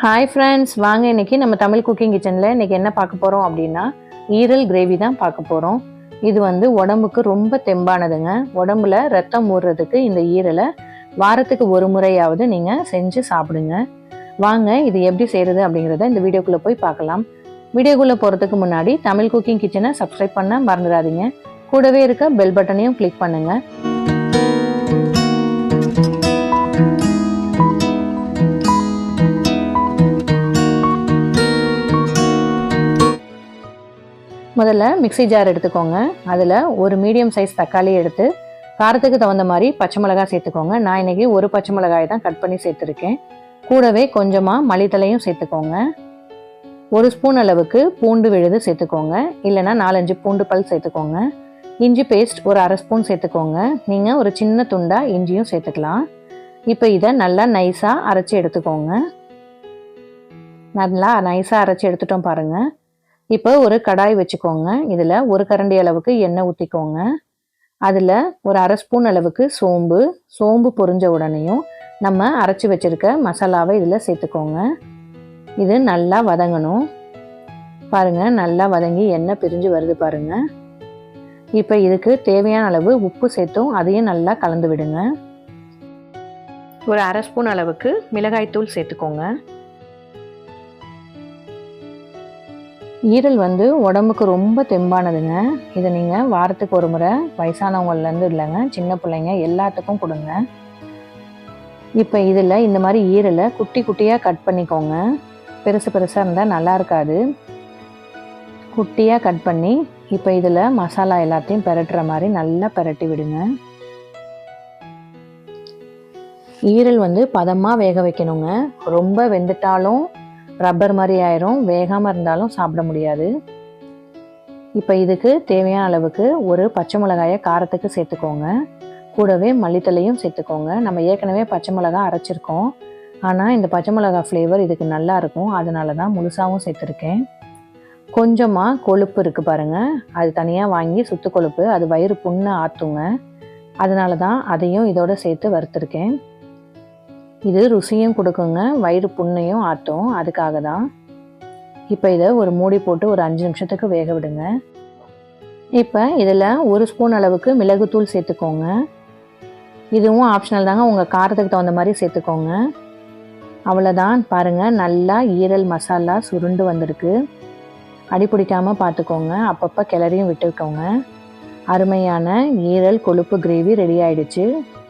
Hi friends வாங்க இன்னைக்கு நம்ம தமிழ் குக்கிங் கிச்சனில் இன்றைக்கி என்ன பார்க்க போகிறோம் அப்படின்னா ஈரல் கிரேவி தான் பார்க்க போகிறோம் இது வந்து உடம்புக்கு ரொம்ப தெம்பானதுங்க. உடம்புல ரத்தம் ஊறுறதுக்கு இந்த ஈரலை வாரத்துக்கு ஒரு முறையாவது நீங்கள் செஞ்சு சாப்பிடுங்க. வாங்க இது எப்படி செய்கிறது அப்படிங்கிறத இந்த வீடியோக்குள்ளே போய் பார்க்கலாம். வீடியோக்குள்ளே போகிறதுக்கு முன்னாடி தமிழ் குக்கிங் கிச்சனை சப்ஸ்கிரைப் பண்ண மறந்துடாதீங்க. கூடவே இருக்க பெல் பட்டனையும் கிளிக் பண்ணுங்கள் முதல்ல மிக்ஸி ஜார் எடுத்துக்கோங்க. அதில் ஒரு மீடியம் சைஸ் தக்காளி எடுத்து காரத்துக்கு தகுந்த மாதிரி பச்சை மிளகாய் சேர்த்துக்கோங்க. நான் இன்னைக்கு ஒரு பச்சை மிளகாய் தான் கட் பண்ணி சேர்த்துருக்கேன். கூடவே கொஞ்சமாக மளித்தலையும் சேர்த்துக்கோங்க. ஒரு ஸ்பூன் அளவுக்கு பூண்டு விழுது சேர்த்துக்கோங்க. இல்லைன்னா நாலஞ்சு பூண்டு பல் சேர்த்துக்கோங்க. இஞ்சி பேஸ்ட் ஒரு அரை ஸ்பூன் சேர்த்துக்கோங்க. நீங்கள் ஒரு சின்ன துண்டாக இஞ்சியும் சேர்த்துக்கலாம். இப்போ இதை நல்லா நைஸாக அரைச்சி எடுத்துக்கோங்க. நல்லா நைஸாக அரைச்சி எடுத்துட்டோம் பாருங்கள் இப்போ ஒரு கடாய் வச்சுக்கோங்க. இதில் ஒரு கரண்டி அளவுக்கு எண்ணெய் ஊற்றிக்கோங்க. அதில் ஒரு அரை ஸ்பூன் அளவுக்கு சோம்பு. சோம்பு பொரிஞ்ச உடனேயும் நம்ம அரைச்சி வச்சுருக்க மசாலாவை இதில் சேர்த்துக்கோங்க. இது நல்லா வதங்கணும். பாருங்கள் நல்லா வதங்கி எண்ணெய் பிரிஞ்சு வருது பாருங்கள் இப்போ இதுக்கு தேவையான அளவு உப்பு சேர்த்தும் அதையும் நல்லா கலந்து விடுங்க. ஒரு அரை ஸ்பூன் அளவுக்கு மிளகாய்த்தூள் சேர்த்துக்கோங்க. ஈரல் வந்து உடம்புக்கு ரொம்ப தெம்பானதுங்க. இதை நீங்கள் வாரத்துக்கு ஒரு முறை வயசானவங்கள்லேருந்து இல்லைங்க சின்ன பிள்ளைங்க எல்லாத்துக்கும் கொடுங்க. இப்போ இதில் இந்த மாதிரி ஈரலை குட்டி குட்டியாக கட் பண்ணிக்கோங்க. பெருசு பெருசாக இருந்தால் நல்லா இருக்காது. குட்டியாக கட் பண்ணி இப்போ இதில் மசாலா எல்லாத்தையும் பெரட்டுற மாதிரி நல்லா பெரட்டி விடுங்க. ஈரல் வந்து பதமாக வேக வைக்கணுங்க. ரொம்ப வெந்துட்டாலும் ரப்பர் மாதிரி ஆயிரும். வேகாமல் இருந்தாலும் சாப்பிட முடியாது. இப்போ இதுக்கு தேவையான அளவுக்கு ஒரு பச்சை மிளகாயை காரத்துக்கு சேர்த்துக்கோங்க. கூடவே மல்லித்தலையும் சேர்த்துக்கோங்க. நம்ம ஏற்கனவே பச்சை மிளகாய் அரைச்சிருக்கோம். ஆனால் இந்த பச்சை மிளகாய் ஃப்ளேவர் இதுக்கு நல்லா இருக்கும். அதனால தான் முழுசாகவும் சேர்த்துருக்கேன். கொஞ்சமாக கொழுப்பு இருக்குது பாருங்கள் அது தனியாக வாங்கி சுத்து கொழுப்பு அது வயிறு புண்ணை ஆற்றுங்க அதனால தான் அதையும் இதோட சேர்த்து வறுத்துருக்கேன். இது ருசியும் கொடுக்குங்க. வயிறு புண்ணையும் ஆட்டும். அதுக்காக தான் இப்போ இதை ஒரு மூடி போட்டு ஒரு அஞ்சு நிமிஷத்துக்கு வேக விடுங்க. இப்போ இதில் ஒரு ஸ்பூன் அளவுக்கு மிளகுத்தூள் சேர்த்துக்கோங்க. இதுவும் ஆப்ஷனல் தாங்க. உங்கள் காரத்துக்கு தகுந்த மாதிரி சேர்த்துக்கோங்க. அவ்வளோதான் பாருங்கள் நல்லா ஈரல் மசாலா சுருண்டு வந்திருக்கு. அடி பிடிக்காமல் பார்த்துக்கோங்க. அப்பப்போ கிளறியும் விட்டுக்கோங்க. அருமையான ஈரல் கொழுப்பு கிரேவி ரெடி ஆயிடுச்சு.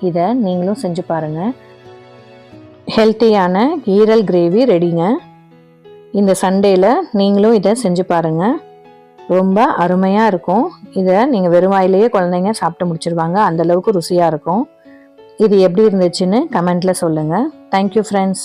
இதை நீங்களும் செஞ்சு பாருங்கள் ஹெல்த்தியான ஈரல் கிரேவி ரெடிங்க. இந்த சண்டேயில் நீங்களும் இதை செஞ்சு பாருங்கள் ரொம்ப அருமையாக இருக்கும். இதை நீங்கள் வெறும் வாயிலேயே குழந்தைங்க சாப்பிட்டு முடிச்சிருவாங்க. அந்தளவுக்கு ருசியாக இருக்கும். இது எப்படி இருந்துச்சுன்னு கமெண்ட்டில் சொல்லுங்கள் தேங்க்யூ ஃப்ரெண்ட்ஸ்